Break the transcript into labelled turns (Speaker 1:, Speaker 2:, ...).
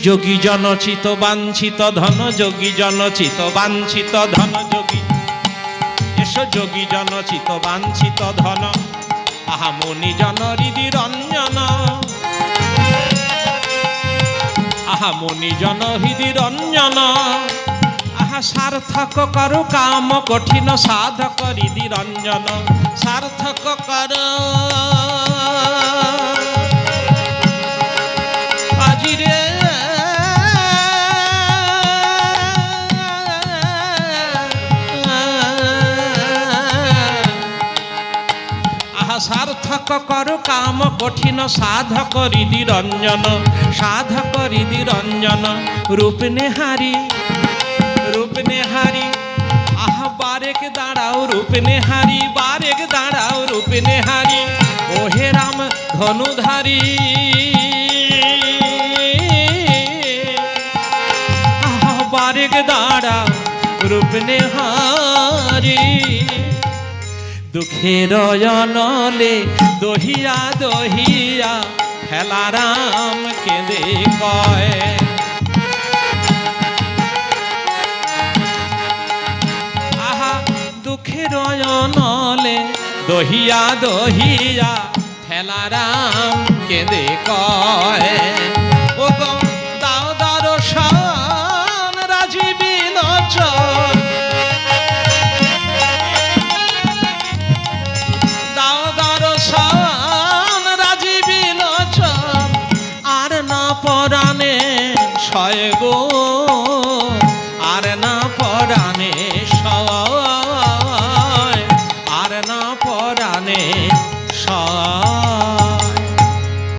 Speaker 1: যোগী জনচিত বাঞ্ছিত ধন, যোগী জনচিত বাঞ্ছিত ধন, যোগী। এসো যোগী জনচিত বাঞ্ছিত ধন। আহা মুনি জন হৃদি রঞ্জন। আহা মুনি জন হৃদি রঞ্জন। আহা সার্থক করু কাম কঠিন সাধক হৃদি রঞ্জন। সার্থক কর। সার্থক করু কাম কঠিন, সাধক হৃদি রঞ্জন, সাধক হৃদি রঞ্জন। রূপ নেহারি রূপ নেহারি। আহা, বারেক দাঁড়াও রূপ নেহারি, বারেক দাঁড়াও রূপ নেহারি। ওহে রাম ধনুধারী। আহা, বারেক দাঁড়াও রূপ নেহারি। দুঃখের অনলে দহিয়া দহিয়া খেলারাম কেঁদে কয়। আহা, দুঃখের অনলে দহিয়া দহিয়া খেলারাম কেঁদে কয়। যায় গো।